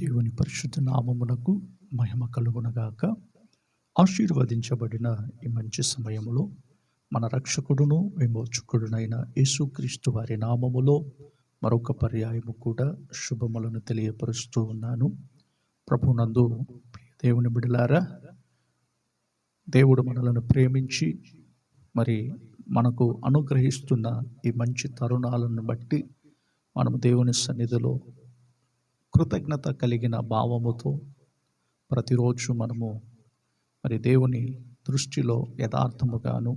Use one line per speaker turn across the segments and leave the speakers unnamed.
దేవుని పరిశుద్ధ నామమునకు మహిమ కలుగునగాక. ఆశీర్వదించబడిన ఈ మంచి సమయములో మన రక్షకుడును విమోచకుడునైన యేసుక్రీస్తు వారి నామములో మరొక పర్యాయము కూడా శుభములను తెలియపరుస్తూ ఉన్నాను. ప్రభునందు దేవుని బిడలారా దేవుడు మనలను ప్రేమించి మరి మనకు అనుగ్రహిస్తున్న ఈ మంచి తరుణాలను బట్టి మనము దేవుని సన్నిధిలో కృతజ్ఞత కలిగిన భావముతో ప్రతిరోజు మనము మరి దేవుని దృష్టిలో యథార్థముగాను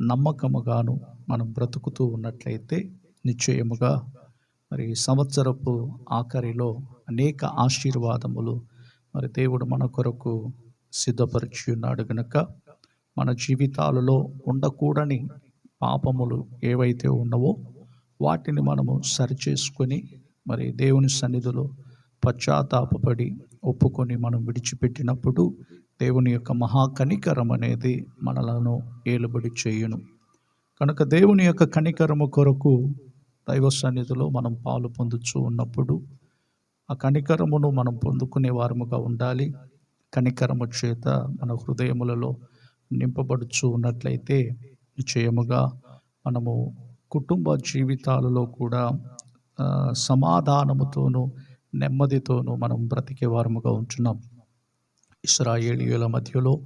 నమ్మకముగాను మనం బ్రతుకుతూ ఉన్నట్లయితే నిశ్చయముగా మరి సంవత్సరపు ఆఖరిలో అనేక ఆశీర్వాదములు మరి దేవుడు మన కొరకు సిద్ధపరిచి ఉన్నాడు గనుక మన జీవితాలలో ఉండకూడని పాపములు ఏవైతే ఉన్నవో వాటిని మనము సరిచేసుకొని మరి దేవుని సన్నిధిలో పశ్చాత్తాపడి ఒప్పుకొని మనం విడిచిపెట్టినప్పుడు దేవుని యొక్క మహాకనికరం అనేది మనలను ఏలుబడి చేయును. కనుక దేవుని యొక్క కనికరము కొరకు దైవ సన్నిధిలో మనం పాలు పొందుచూ ఉన్నప్పుడు ఆ కనికరమును మనం పొందుకునే వారముగా ఉండాలి. కనికరము చేత మన హృదయములలో నింపబడుచు ఉన్నట్లయితే నిశ్చయముగా మనము కుటుంబ జీవితాలలో కూడా సమాధానముతోనూ నెమ్మదితోనూ మనం బ్రతికే వారముగా ఉంటున్నాం. ఇస్రాయేలీయుల మధ్యలో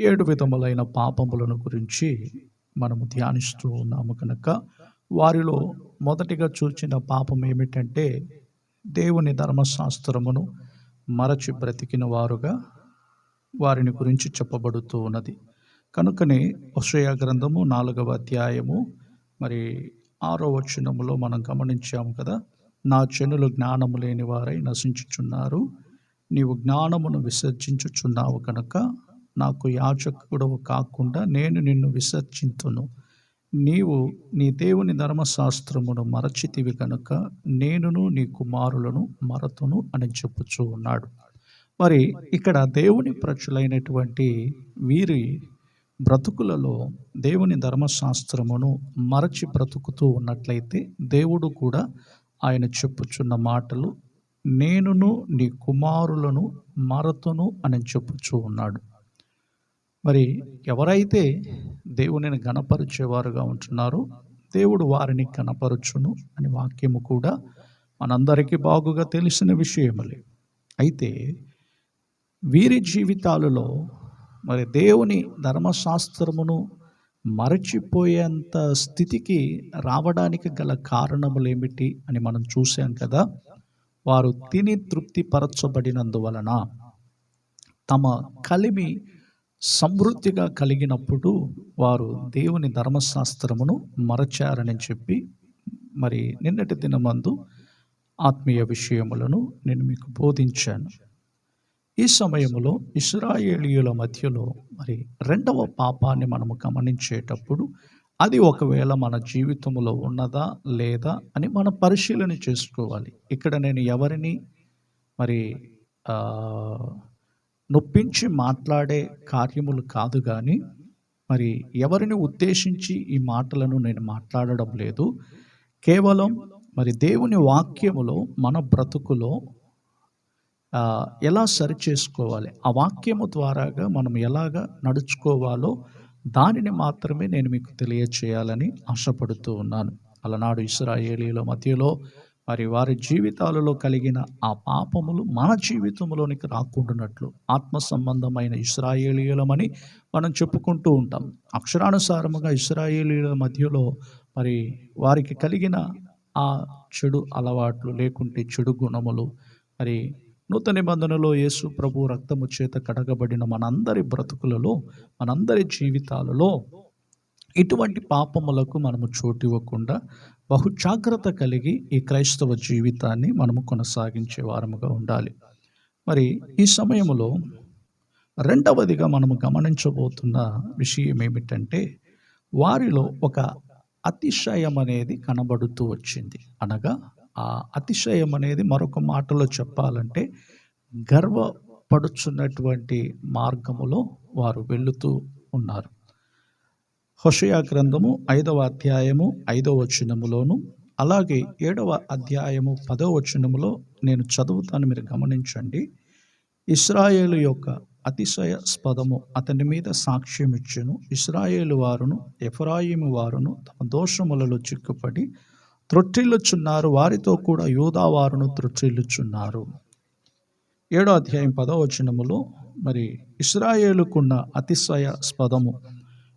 ఏడు విధములైన పాపములను గురించి మనము ధ్యానిస్తూ ఉన్నాము కనుక వారిలో మొదటిగా చూచిన పాపం ఏమిటంటే దేవుని ధర్మశాస్త్రమును మరచి బ్రతికిన వారుగా వారిని గురించి చెప్పబడుతూ ఉన్నది. కనుకనే వషయ గ్రంథము నాలుగవ అధ్యాయము మరి ఆరో వచనములో మనం గమనించాము కదా నా చెనులు జ్ఞానము లేని వారై నశించుచున్నారు. నీవు జ్ఞానమును విసర్జించుచున్నావు కనుక నాకు యాచకుడవు కాకుండా నేను నిన్ను విసర్జింతును. నీవు నీ దేవుని ధర్మశాస్త్రమును మరచితివి కనుక నేనును నీ కుమారులను మరతును అని చెప్పుచూ ఉన్నాడు. మరి ఇక్కడ దేవుని ప్రజలైనటువంటి వీరి బ్రతుకులలో దేవుని ధర్మశాస్త్రమును మరచి బ్రతుకుతూ ఉన్నట్లయితే దేవుడు కూడా ఆయన చెప్పుచున్న మాటలు నేనును నీ కుమారులను మరతును అని చెప్పుచూ ఉన్నాడు. మరి ఎవరైతే దేవునిని గణపరిచేవారుగా ఉంటున్నారో దేవుడు వారిని కనపరచును అని వాక్యము కూడా మనందరికీ బాగుగా తెలిసిన విషయములే. అయితే వీరి జీవితాలలో మరి దేవుని ధర్మశాస్త్రమును మరచిపోయేంత స్థితికి రావడానికి గల కారణములు ఏమిటి అని మనం చూసాం కదా వారు తిని తృప్తి పరచబడినందువలన తమ కలిమి సమృద్ధిగా కలిగినప్పుడు వారు దేవుని ధర్మశాస్త్రమును మరచారని చెప్పి మరి నిన్నటి దినమందు ఆత్మీయ విషయములను నేను మీకు బోధించాను. ఈ సమయంలో ఇస్రాయేలీయుల మధ్యలో మరి రెండవ పాపాన్ని మనము గమనించేటప్పుడు అది ఒకవేళ మన జీవితంలో ఉన్నదా లేదా అని మనం పరిశీలన చేసుకోవాలి. ఇక్కడ నేను ఎవరిని మరి నొప్పించి మాట్లాడే కార్యములు కాదు కానీ మరి ఎవరిని ఉద్దేశించి ఈ మాటలను నేను మాట్లాడడం లేదు. కేవలం మరి దేవుని వాక్యములో మన బ్రతుకులో ఎలా సరి చేసుకోవాలి ఆ వాక్యము ద్వారాగా మనం ఎలాగ నడుచుకోవాలో దానిని మాత్రమే నేను మీకు తెలియచేయాలని ఆశపడుతూ ఉన్నాను. అలనాడు ఇస్రాయేలీల మధ్యలో మరి వారి జీవితాలలో కలిగిన ఆ పాపములు మన జీవితంలోనికి రాకుండానట్లు ఆత్మ సంబంధమైన ఇస్రాయేలీయులమని మనం చెప్పుకుంటూ ఉంటాం. అక్షరానుసారముగా ఇస్రాయేలీల మధ్యలో మరి వారికి కలిగిన ఆ చెడు అలవాట్లు లేకుంటే చెడు గుణములు మరి నూతన నిబంధనలో యేసు ప్రభు రక్తము చేత కడగబడిన మనందరి బ్రతుకులలో మనందరి జీవితాలలో ఇటువంటి పాపములకు మనము చోటు ఇవ్వకుండా బహు జాగ్రత్త కలిగి ఈ క్రైస్తవ జీవితాన్ని మనము కొనసాగించే వారముగా ఉండాలి. మరి ఈ సమయంలో రెండవదిగా మనము గమనించబోతున్న విషయం ఏమిటంటే వారిలో ఒక అతిశయం అనేది కనబడుతూ వచ్చింది. అనగా ఆ అతిశయం అనేది మరొక మాటలో చెప్పాలంటే గర్వపడుచున్నటువంటి మార్గములో వారు వెళుతూ ఉన్నారు. హోషయా గ్రంథము ఐదవ అధ్యాయము ఐదవ వచనములోను అలాగే ఏడవ అధ్యాయము పదవ వచనములో నేను చదువుతాను మీరు గమనించండి. ఇస్రాయేలు యొక్క అతిశయ స్పదము అతని మీద సాక్ష్యం ఇచ్చెను ఇస్రాయేలు వారును ఎఫ్రాయిము వారును తమ దోషములలో చిక్కుపడి త్రొట్టిల్లుచున్నారు. వారితో కూడా యూదావారును త్రొట్టిల్లుచున్నారు. ఏడో అధ్యాయం పదో వచనములో మరి ఇస్రాయేలుకున్న అతిశయ స్పదము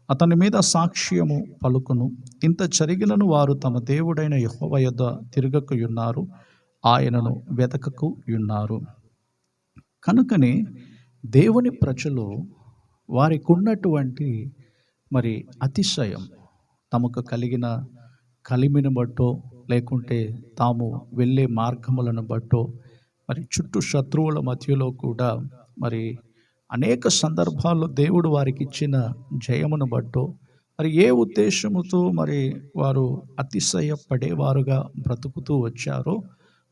అతని మీద సాక్ష్యము పలుకును. ఇంత జరిగినను వారు తమ దేవుడైన యెహోవా యొద్ద తిరగకయున్నారు. ఆయనను వెతకకుయున్నారు. కనుకనే దేవుని ప్రజలు వారికి ఉన్నటువంటి మరి అతిశయం తమకు కలిగిన కలిమిని బట్టో లేకుంటే తాము వెళ్ళే మార్గములను బట్టో మరి చుట్టూ శత్రువుల మధ్యలో కూడా మరి అనేక సందర్భాల్లో దేవుడు వారికి ఇచ్చిన జయమును బట్టో మరి ఏ ఉద్దేశముతో మరి వారు అతిశయపడేవారుగా బ్రతుకుతూ వచ్చారో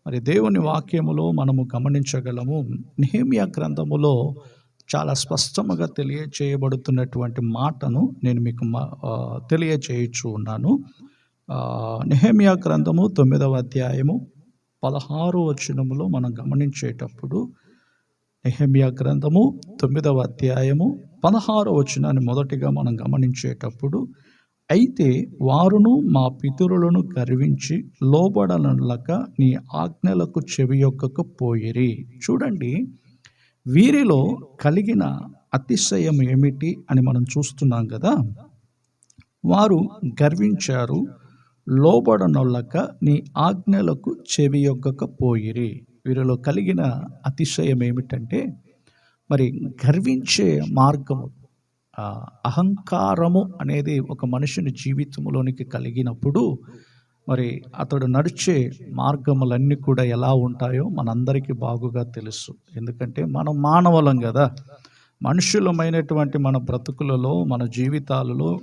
మరి దేవుని వాక్యములో మనము గమనించగలము. నేమియా గ్రంథములో చాలా స్పష్టముగా తెలియచేయబడుతున్నటువంటి మాటను నేను మీకు మా- తెలియచేయచ్చు ఉన్నాను. నెహమియా గ్రంథము తొమ్మిదవ అధ్యాయము పదహారు వచనములో మనం గమనించేటప్పుడు నెహెమియా గ్రంథము తొమ్మిదవ అధ్యాయము పదహారు వచనాన్ని మొదటిగా మనం గమనించేటప్పుడు అయితే వారును మా పితరులను గర్వించి లోబడనలక నీ ఆజ్ఞలకు చెవియొక్కకు పోయిరి. చూడండి వీరిలో కలిగిన అతిశయం ఏమిటి అని మనం చూస్తున్నాం కదా. వారు గర్వించారు లోబడనొల్లక నీ ఆజ్ఞలకు చెవియొగ్గకపోయిరి వీరిలో కలిగిన అతిశయం ఏమిటంటే మరి గర్వించే మార్గము అహంకారము అనేది ఒక మనుషుని జీవితంలోనికి కలిగినప్పుడు మరి అతడు నడిచే మార్గములన్నీ కూడా ఎలా ఉంటాయో మనందరికీ బాగుగా తెలుసు. ఎందుకంటే మనం మానవులం కదా మనుషులమైనటువంటి మన బ్రతుకులలో మన జీవితాలలో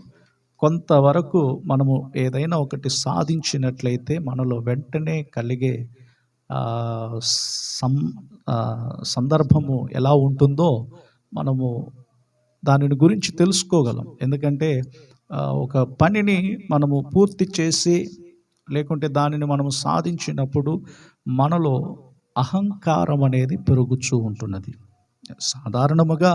కొంతవరకు మనము ఏదైనా ఒకటి సాధించినట్లయితే మనలో వెంటనే కలిగే సం సందర్భము ఎలా ఉంటుందో మనము దానిని గురించి తెలుసుకోగలం. ఎందుకంటే ఒక పనిని మనము పూర్తి చేసి లేకుంటే దానిని మనము సాధించినప్పుడు మనలో అహంకారం అనేది పెరుగుతూ ఉంటున్నది. సాధారణముగా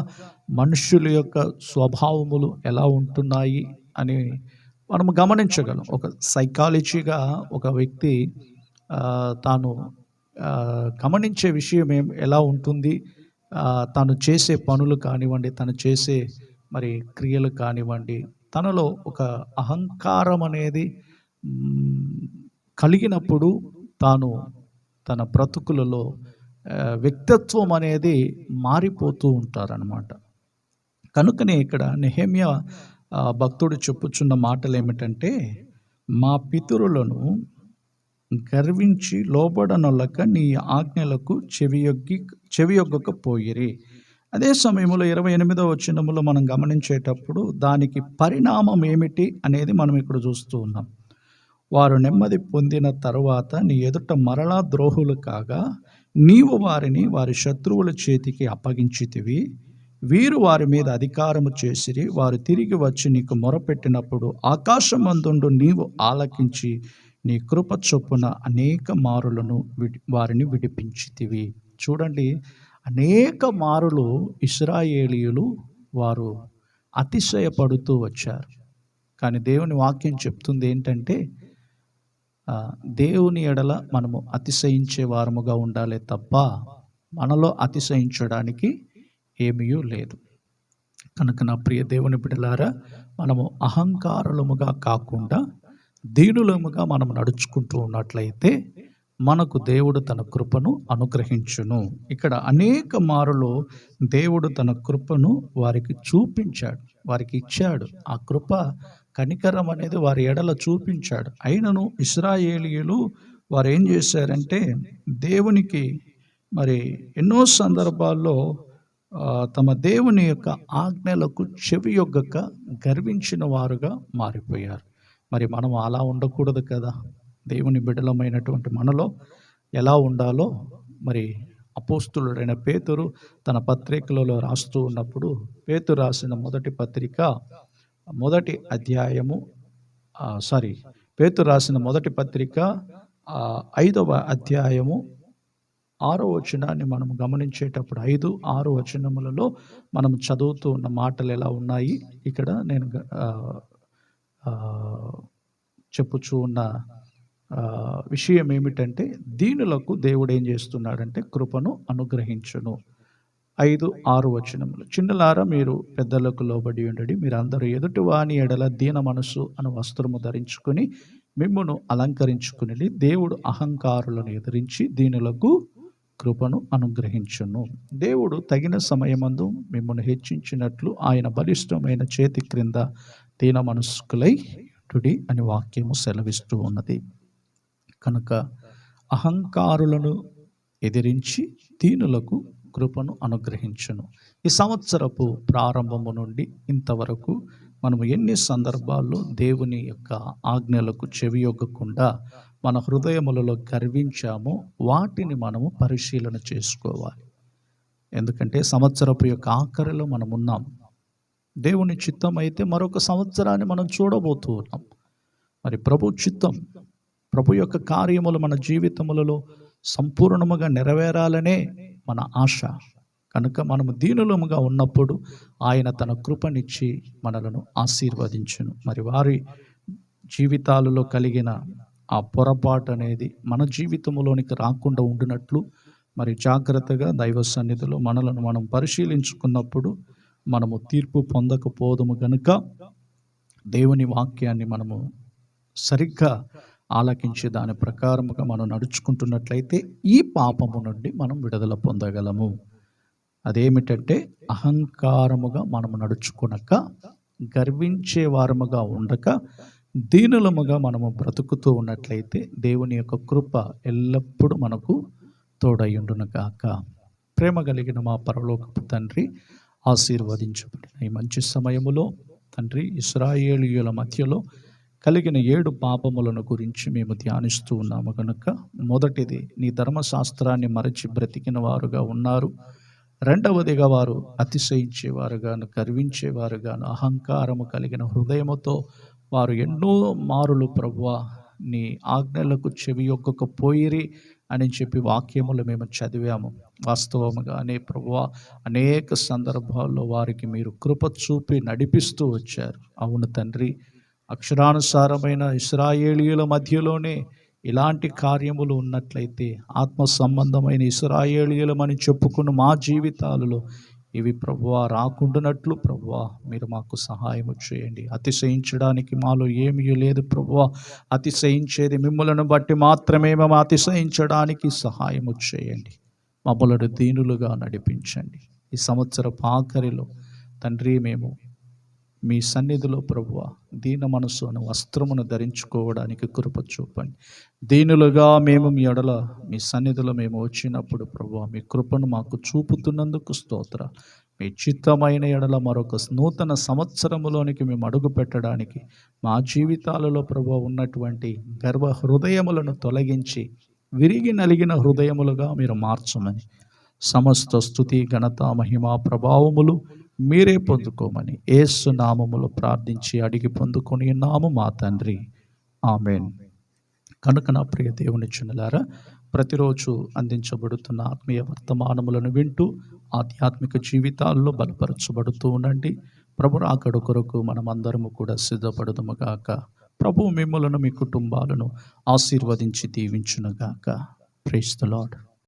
మనుషుల యొక్క స్వభావములు ఎలా ఉంటున్నాయి అని మనం గమనించగలం. ఒక సైకాలజీగా ఒక వ్యక్తి తాను గమనించే విషయం ఏం ఎలా ఉంటుంది? తాను చేసే పనులు కానివ్వండి తను చేసే మరి క్రియలు కానివ్వండి తనలో ఒక అహంకారం అనేది కలిగినప్పుడు తాను తన బ్రతుకులలో వ్యక్తిత్వం అనేది మారిపోతూ ఉంటారనమాట కనుకనే ఇక్కడ నెహమ్య భక్తుడు చెప్పుచున్న మాటలు ఏమిటంటే మా పితరులను గర్వించి లోబడనొల్లక నీ ఆజ్ఞలకు చెవియొగ్గి చెవియొగ్గకపోయిరి. అదే సమయంలో ఇరవై ఎనిమిదవ వచనములో మనం గమనించేటప్పుడు దానికి పరిణామం ఏమిటి అనేది మనం ఇక్కడ చూస్తూ ఉన్నాం. వారు నెమ్మది పొందిన తరువాత నీ ఎదుట మరలా ద్రోహులు కాగా నీవు వారిని వారి శత్రువుల చేతికి అప్పగించితివి. వీరు వారి మీద అధికారము చేసిరి. వారు తిరిగి వచ్చి నీకు మొరపెట్టినప్పుడు ఆకాశమందుండు నీవు ఆలకించి నీ కృప చొప్పున అనేక మారులను విడి వారిని విడిపించితివి. చూడండి అనేక మారులు ఇస్రాయేలీయులు వారు అతిశయపడుతూ వచ్చారు. కానీ దేవుని వాక్యం చెప్తుంది ఏంటంటే దేవుని ఎడల మనము అతిశయించే వారముగా ఉండాలి తప్ప మనలో అతిశయించడానికి ఏమీ లేదు. కనుక నా ప్రియ దేవుని బిడలారా మనము అహంకారులముగా కాకుండా దీనులముగా మనం నడుచుకుంటూ ఉన్నట్లయితే మనకు దేవుడు తన కృపను అనుగ్రహించును. ఇక్కడ అనేక మారులు దేవుడు తన కృపను వారికి చూపించాడు వారికి ఇచ్చాడు. ఆ కృప కనికరం అనేది వారి ఎడల చూపించాడు. అయినను ఇస్రాయేలీయులు వారు ఏం చేశారంటే దేవునికి మరి ఎన్నో సందర్భాల్లో తమ దేవుని యొక్క ఆజ్ఞలకు చెవి యొగ్గక గర్వించిన వారుగా మారిపోయారు. మరి మనం అలా ఉండకూడదు కదా? దేవుని బిడలమైనటువంటి మనలో ఎలా ఉండాలో మరి అపోస్తులుడైన పేతురు తన పత్రికలలో రాస్తూ ఉన్నప్పుడు పేతురు రాసిన మొదటి పత్రిక మొదటి అధ్యాయము సారీ పేతు రాసిన మొదటి పత్రిక ఐదవ అధ్యాయము ఆరో వచనాన్ని మనం గమనించేటప్పుడు ఐదు ఆరు వచనములలో మనం చదువుతూ ఉన్న మాటలు ఎలా ఉన్నాయి ఇక్కడ నేను గ- చెప్పుచూ ఉన్న విషయం ఏమిటంటే దీనులకు దేవుడు ఏం చేస్తున్నాడంటే కృపను అనుగ్రహించును. ఐదు ఆరు వచనములు. చిన్నలారా మీరు పెద్దలకు లోబడి ఉండడి. మీరు అందరూ ఎదుటి వాని ఎడల దీన మనసు అను వస్త్రము ధరించుకుని మిమ్మును అలంకరించుకుని దేవుడు అహంకారులను ఎదిరించి దీనులకు కృపను అనుగ్రహించును. దేవుడు తగిన సమయమందు మిమ్మల్ని హెచ్చించినట్లు ఆయన బలిష్టమైన చేతి క్రింద దీన మనస్కులై టుడి అని వాక్యము సెలవిస్తూ ఉన్నది. కనుక అహంకారులను ఎదిరించి దీనులకు కృపను అనుగ్రహించును. ఈ సంవత్సరపు ప్రారంభము నుండి ఇంతవరకు మనము ఎన్ని సందర్భాల్లో దేవుని యొక్క ఆజ్ఞలకు చెవియొగ్గకుండా మన హృదయములలో గర్వించామో వాటిని మనము పరిశీలన చేసుకోవాలి. ఎందుకంటే సంవత్సరపు యొక్క ఆఖరిలో మనం ఉన్నాం దేవుని చిత్తం అయితే మరొక సంవత్సరాన్ని మనం చూడబోతూ ఉన్నాం. మరి ప్రభు చిత్తం ప్రభు యొక్క కార్యములు మన జీవితములలో సంపూర్ణముగా నెరవేరాలనే మన ఆశ. కనుక మనము దీనులముగా ఉన్నప్పుడు ఆయన తన కృపనిచ్చి మనలను ఆశీర్వదించును. మరి వారి జీవితాలలో కలిగిన ఆ పొరపాటు అనేది మన జీవితంలోనికి రాకుండా ఉండినట్లు మరి జాగ్రత్తగా దైవ సన్నిధిలో మనలను మనం పరిశీలించుకున్నప్పుడు మనము తీర్పు పొందకపోదుము గనుక దేవుని వాక్యాన్ని మనము సరిగ్గా ఆలకించి దాని ప్రకారముగా మనం నడుచుకుంటున్నట్లయితే ఈ పాపము నుండి మనం విడుదల పొందగలము. అదేమిటంటే అహంకారముగా మనము నడుచుకునక గర్వించే వారముగా ఉండక దీనులముగా మనము బ్రతుకుతూ ఉన్నట్లయితే దేవుని యొక్క కృప ఎల్లప్పుడూ మనకు తోడయ్యుండును గాక ప్రేమ కలిగిన మా పరలోకపు తండ్రి ఆశీర్వదించబడిన ఈ మంచి సమయములో తండ్రి ఇస్రాయేలీయుల మధ్యలో కలిగిన ఏడు పాపములను గురించి మేము ధ్యానిస్తూ ఉన్నాము కనుక మొదటిది నీ ధర్మశాస్త్రాన్ని మరచి బ్రతికిన వారుగా ఉన్నారు. రెండవదిగా వారు అతిశయించేవారుగాను గర్వించేవారుగాను అహంకారము కలిగిన హృదయముతో వారు ఎన్నో మారులు ప్రభువా నీ ఆజ్ఞలకు చెవి పోయిరి అని చెప్పి వాక్యములు మేము చదివాము. వాస్తవముగానే ప్రభువా అనేక సందర్భాల్లో వారికి మీరు కృప చూపి నడిపిస్తూ వచ్చారు. అవును తండ్రి అక్షరానుసారమైన ఇస్రాయేలీల మధ్యలోనే ఇలాంటి కార్యములు ఉన్నట్లయితే ఆత్మ సంబంధమైన ఇస్రాయేలీలమని చెప్పుకున్న మా జీవితాలలో ఇవి ప్రభువా రాకుండానట్లు ప్రభువా మీరు మాకు సహాయం చేయండి. అతిశయించడానికి మాలో ఏమీ లేదు ప్రభువా. అతిశయించేది మిమ్మలను బట్టి మాత్రమే మేము అతిశయించడానికి సహాయము చేయండి. మమ్మలను దీనులుగా నడిపించండి. ఈ సంవత్సరపు ఆఖరిలో తండ్రి మేము మీ సన్నిధిలో ప్రభువ దీన మనసు అను వస్త్రమును ధరించుకోవడానికి కృప చూపండి. దీనులుగా మేము మీ ఎడల మీ సన్నిధిలో మేము వచ్చినప్పుడు ప్రభువ మీ కృపను మాకు చూపుతున్నందుకు స్తోత్ర. మీ చిత్తమైన ఎడల మరొక నూతన సంవత్సరములోనికి మేము అడుగు పెట్టడానికి మా జీవితాలలో ప్రభు ఉన్నటువంటి గర్వ హృదయములను తొలగించి విరిగి నలిగిన హృదయములుగా మీరు మార్చమని. సమస్త స్థుతి ఘనత మహిమా ప్రభావములు మీరే పొందుకోమని ఏసు నామములు ప్రార్థించి అడిగి పొందుకొని నాము మా తండ్రి. ఆమెన్. కనుక నా ప్రియ దేవుని చిన్నలారా ప్రతిరోజు అందించబడుతున్న ఆత్మీయ వర్తమానములను వింటూ ఆధ్యాత్మిక జీవితాల్లో బలపరచబడుతూ ఉండండి. ప్రభు రాకడ కొరకు మనమందరము కూడా సిద్ధపడదుముగాక ప్రభు మిమ్మలను మీ కుటుంబాలను ఆశీర్వదించి దీవించునుగాక ప్రైస్ ద